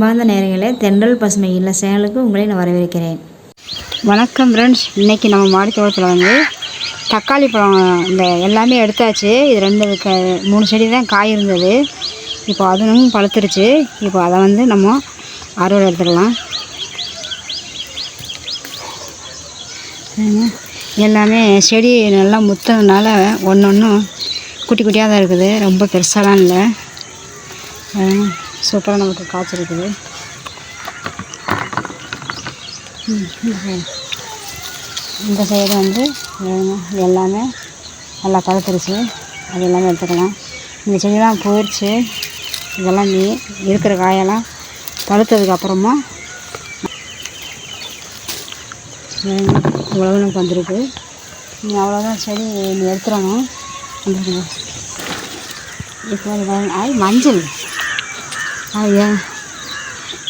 அன்பார்ந்த நேரங்களில் தென்றல் பசுமை இல்ல சேனலுக்கு உங்களை நான் வரவேற்கிறேன். வணக்கம் ஃப்ரெண்ட்ஸ் இன்றைக்கி நம்ம மாடி தோட்டத்தில் வந்து தக்காளி பழம் இந்த எல்லாமே எடுத்தாச்சு. இது ரெண்டு க மூணு செடி தான் காய் இருந்தது. இப்போ அதுவும் பழுத்துருச்சு. இப்போ அதை வந்து நம்ம அறுவடை எடுத்துடலாம் எல்லாமே செடி நல்லா முத்ததுனால ஒன்று ஒன்றும் குட்டி குட்டியாக தான் இருக்குது. ரொம்ப பெருசாலாம் இல்லை. சூப்பராக நமக்கு காய்ச்சிருக்குது. இந்த சைடு வந்து எல்லாமே நல்லா பழுத்துருச்சு. அது எல்லாமே எடுத்துக்கலாம். இந்த செடியெல்லாம் போயிடுச்சு இதெல்லாம் நீ இருக்கிற காயெல்லாம் பழுத்ததுக்கப்புறமா அப்புறமா நமக்கு வந்திருக்கு. நீ அவ்வளோதான் செடி நீ எடுத்துடணும். இப்போ ஆய் மஞ்சள். ஐயா.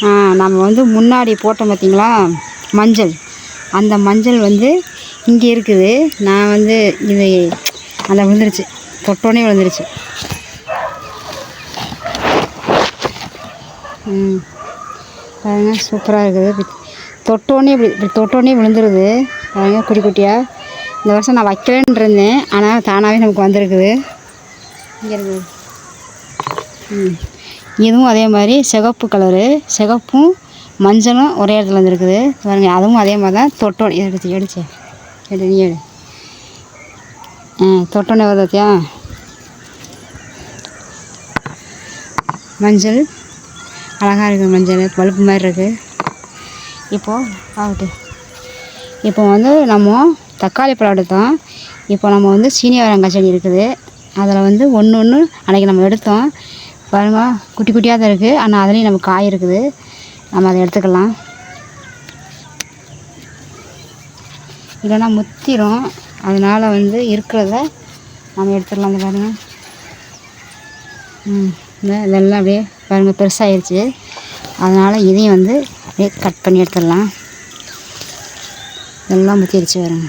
ஆ நம்ம வந்து முன்னாடி போட்டோம் பார்த்தீங்களா மஞ்சள். அந்த மஞ்சள் வந்து இங்கே இருக்குது. நான் வந்து இது அந்த விழுந்துருச்சு. தொட்டோன்னே விழுந்துருச்சு. ம். பாருங்க சூப்பராக இருக்குது. தொட்டோன்னே இப்படி இப்படி தொட்டோனே விழுந்துருது. பாருங்க குட்டி குட்டியாக இந்த வருஷம் நான் வைக்கலன்னு இருந்தேன். ஆனால் தானாகவே நமக்கு வந்திருக்குது. இங்கே இருக்குது ம். இதுவும் அதே மாதிரி சிகப்பு கலரு சிகப்பும் மஞ்சளும் ஒரே இடத்துல வந்துருக்குது. பாருங்க அதுவும் அதே மாதிரி தான் தொட்டோன் எடுத்து எடுத்து எடு நீ எடு. ஆ தொட்டோன்னே வருதாத்தியா மஞ்சள். அழகாக இருக்குது மஞ்சள். பழுப்பு மாதிரி இருக்குது இப்போது ஆகட்டு இப்போ வந்து நம்ம தக்காளி பழம் எடுத்தோம். இப்போ நம்ம வந்து சீனியவரங்காய் செடி இருக்குது. அதில் வந்து ஒன்று ஒன்று அன்றைக்கி நம்ம எடுத்தோம். பாருங்க குட்டி குட்டியாக தான் இருக்குது ஆனால் அதுலேயும் நமக்கு காய் இருக்குது. நம்ம அதை எடுத்துக்கலாம். இல்லைன்னா முத்திரும். அதனால் வந்து இருக்கிறத நம்ம எடுத்துடலாம். இந்த பாருங்கள் இதெல்லாம் அப்படியே பாருங்கள் பெருசாகிருச்சு அதனால் இதையும் வந்து அப்படியே கட் பண்ணி எடுத்துடலாம். எல்லாம் முத்திடுச்சு பாருங்க.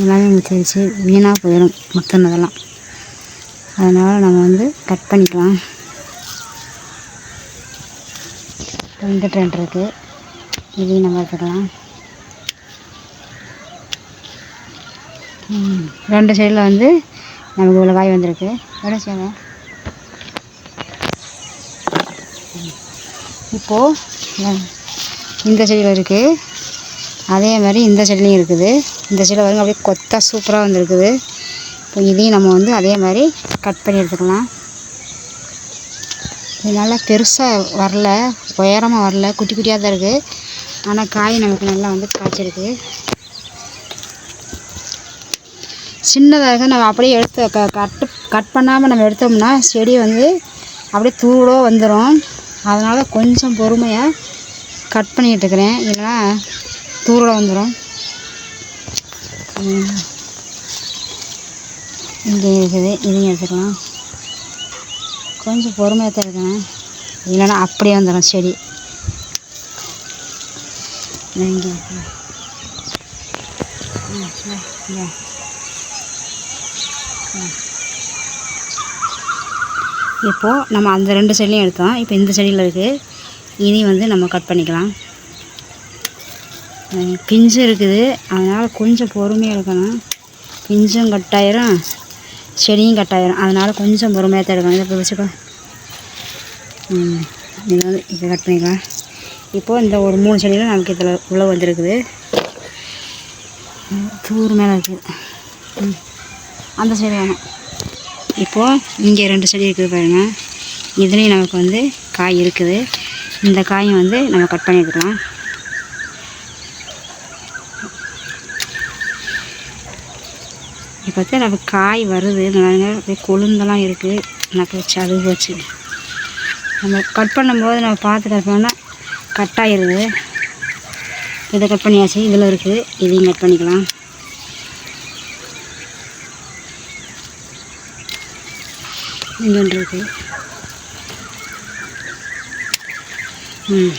எல்லாமே முத்திருச்சு. வீணாக போயிடும் முத்தினதெல்லாம். அதனால் நம்ம வந்து கட் பண்ணிக்கலாம். ரெண்டு ட்ரெண்ட் இருக்குது இதையும் நம்ம எடுத்துக்கலாம். ரெண்டு சைடில் வந்து நமக்கு இவ்வளோ காய் வந்திருக்கு. எவ்வளோ செய்யணும் இப்போது இந்த செடியில் இருக்குது அதே மாதிரி இந்த செடிலையும் இருக்குது. இந்த செடியில் பாருங்க அப்படியே கொத்தா சூப்பராக வந்திருக்குது. இப்போ இதையும் நம்ம வந்து அதே மாதிரி கட் பண்ணி எடுத்துக்கலாம். இது நல்லா பெருசாக வரல உயரமாக வரல குட்டி குட்டியாக தான் இருக்குது ஆனால் காய் நமக்கு நல்லா வந்து காய்ச்சிருக்கு. சின்னதாக இருக்குது நம்ம அப்படியே எடுத்து க கட்டு கட் பண்ணாமல் நம்ம எடுத்தோம்னா செடி வந்து அப்படியே தூளோ வந்துடும் அதனால் கொஞ்சம் பொறுமையாக கட் பண்ணிகிட்டு இருக்கிறேன். இல்லைன்னா தூளோ வந்துடும் இங்கே இருக்குது. இதையும் எடுத்துக்கலாம். கொஞ்சம் பொறுமையாக தான் இருக்கணும். இல்லைன்னா அப்படியே வந்துடும் செடி. இங்கே இப்போது நம்ம அந்த ரெண்டு செடிலையும் எடுத்தோம் இப்போ இந்த செடியில் இருக்குது இதையும் வந்து நம்ம கட் பண்ணிக்கலாம். பிஞ்சு இருக்குது. அதனால் கொஞ்சம் பொறுமையாக இருக்கணும். பிஞ்சும் கட் ஆயிரும். செடியும் கட் ஆகிடும் அதனால் கொஞ்சம் பொறுமையாக தான் இதை இப்போ வச்சுக்கோ இதை வந்து இப்போ கட் பண்ணிக்கலாம். இப்போது இந்த ஒரு மூணு செடியில் நமக்கு இதில் உள்ள வந்திருக்குது. தூர் மேலே இருக்குது அந்த செடி வேணும். இப்போது இங்கே ரெண்டு செடி இருக்குது பாருங்கள் இதுலேயும் நமக்கு வந்து காய் இருக்குது. இந்த காயும் வந்து நம்ம கட் பண்ணி எடுத்துக்கலாம் பார்த்து எனக்கு நமக்கு காய் வருது. பாருங்க அப்படியே கொழுந்தெல்லாம் இருக்குது எனக்கு வச்சு அது போச்சு. நம்ம கட் பண்ணும்போது நம்ம பார்த்து கட் பண்ணால் கட் ஆகிடுது இதை கட் பண்ணியாச்சு. இதில் இருக்குது இதையும் கட் பண்ணிக்கலாம். இங்கே இருக்குது ம்.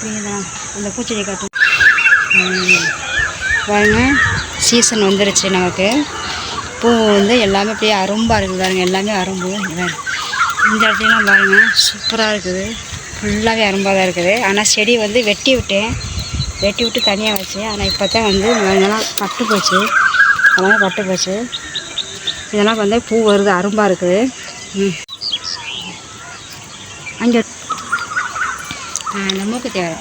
அவ்வளோதான் அந்த பூச்செடி காட்டும் பாருங்க. சீசன் வந்துருச்சு நமக்கு. பூ வந்து எல்லாமே அப்படியே அரும்பாக இருக்குது பாருங்க. எல்லாமே அரும்பு. இந்த இடத்துலலாம் பாருங்கள் சூப்பராக இருக்குது. ஃபுல்லாகவே அரும்பாக தான் இருக்குது. ஆனால் செடி வந்து வெட்டி விட்டேன். வெட்டி விட்டு தனியாக வச்சு ஆனால் இப்போ தான் வந்து இதெல்லாம் பட்டு போச்சு. எல்லாமே பட்டு போச்சு. இதெல்லாம் வந்து பூ வருது அரும்பாக இருக்குது. அங்கே இந்த மூக்கு தேவை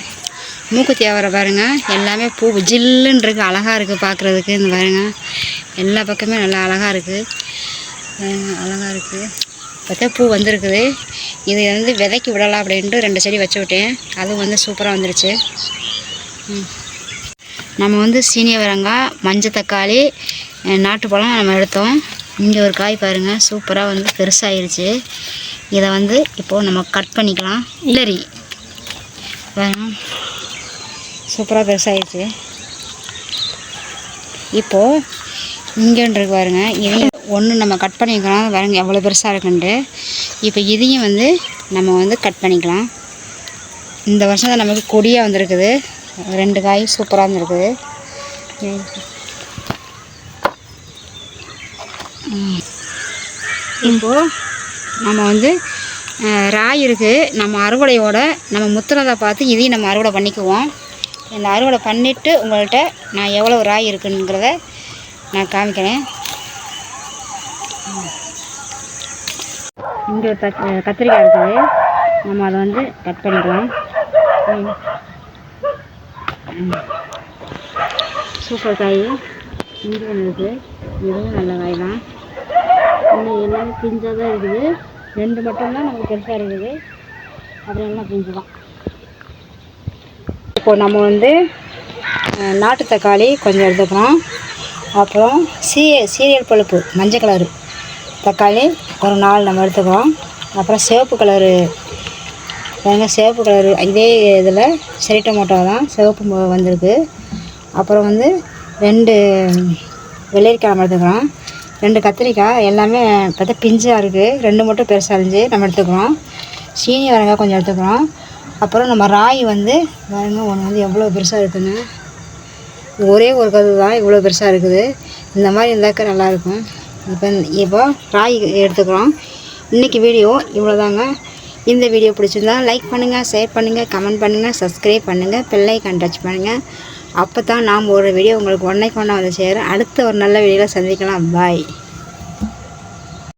மூக்கு தேவரை பாருங்கள் எல்லாமே பூ ஜில்லுன்னு இருக்குது அழகாக இருக்குது பார்க்குறதுக்கு இந்த பாருங்கள் எல்லா பக்கமே நல்லா அழகாக இருக்குது அழகாக இருக்குது பார்த்தா பூ வந்திருக்குது. இது வந்து விதைக்கு விடலாம் அப்படின்ட்டு ரெண்டு செடி வச்சு விட்டேன். அதுவும் வந்து சூப்பராக வந்துருச்சு. நம்ம வந்து சீனியவரங்காய் மஞ்சள் தக்காளி நாட்டுப்பழம் நம்ம எடுத்தோம். இங்கே ஒரு காய் பாருங்கள் சூப்பராக வந்து பெருசாகிருச்சு இதை வந்து இப்போது நம்ம கட் பண்ணிக்கலாம். இல்லரி பாருங்க சூப்பராக பெருசாகிருச்சு இப்போது இங்கேன்றது பாருங்கள் பாருங்க இதையும் ஒன்று நம்ம கட் பண்ணிக்கலாம். பாருங்க எவ்வளோ பெருசாக இருக்குன்ட்டு. இப்போ இதையும் வந்து நம்ம வந்து கட் பண்ணிக்கலாம். இந்த வருஷம் தான் நமக்கு கொடியாக வந்திருக்குது. ரெண்டு காய் சூப்பராக இருந்திருக்குது ம். இப்போது நம்ம வந்து ராய் இருக்குது நம்ம அறுவடையோட நம்ம முத்துனதை பார்த்து இதையும் நம்ம அறுவடை பண்ணிக்குவோம். இந்த அறுவடை பண்ணிவிட்டு உங்கள்கிட்ட நான் எவ்வளோ ராய் இருக்குங்கிறத நான் காமிக்கிறேன். இங்கே ஒரு கத்திரிக்காய் இருக்குது. நம்ம அதை வந்து கட் பண்ணிக்கலாம் ம். சூப்பர் காய். இங்கே ஒன்று இருக்குது இதுவும் நல்ல காய் தான். இன்னும் எல்லாமே பிஞ்சாக தான் இருக்குது. ரெண்டு மட்டும்தான் நமக்கு பெருசாக இருக்குது. அப்புறம் எல்லாம் பிஞ்சு தான் இப்போது நம்ம வந்து நாட்டு தக்காளி கொஞ்சம் எடுத்துக்கிறோம் அப்புறம் சீ சீரியல் பழுப்பு மஞ்சள் கலரு. தக்காளி ஒரு நாலு நம்ம எடுத்துக்கிறோம் அப்புறம் சிவப்பு கலரு. பாருங்க சிவப்பு கலரு. இதே இதில் செரி டொமேட்டோ தான் சிவப்பு வந்திருக்கு. அப்புறம் வந்து ரெண்டு வெள்ளரிக்காய் நம்ம எடுத்துக்கிறோம் ரெண்டு கத்திரிக்காய் எல்லாமே பார்த்தா பிஞ்சாக இருக்குது ரெண்டு மட்டும் பெருசாக இருந்துச்சு. நம்ம எடுத்துக்கிறோம். சீனி வரங்காய் கொஞ்சம் எடுத்துக்கிறோம். அப்புறம் நம்ம ராய் வந்து பாருங்க ஒன்று வந்து எவ்வளோ பெருசாக இருக்குன்னு. ஒரே ஒரு கது தான் இவ்வளோ பெருசாக இருக்குது. இந்த மாதிரி இருந்தாக்க நல்லாயிருக்கும் இப்போ இப்போ ராய் எடுத்துக்கிறோம். இன்றைக்கி வீடியோ இவ்வளோதாங்க இந்த வீடியோ பிடிச்சிருந்தா லைக் பண்ணுங்கள் ஷேர் பண்ணுங்கள் கமெண்ட் பண்ணுங்கள் சப்ஸ்கிரைப் பண்ணுங்கள் பெல்லைக்கான் டச் பண்ணுங்கள் அப்போ தான் நாம் ஒரு வீடியோ உங்களுக்கு ஒன்றைக்கு ஒன்றா வந்து சேரும் அடுத்த ஒரு நல்ல வீடியோவில் சந்திக்கலாம். பாய்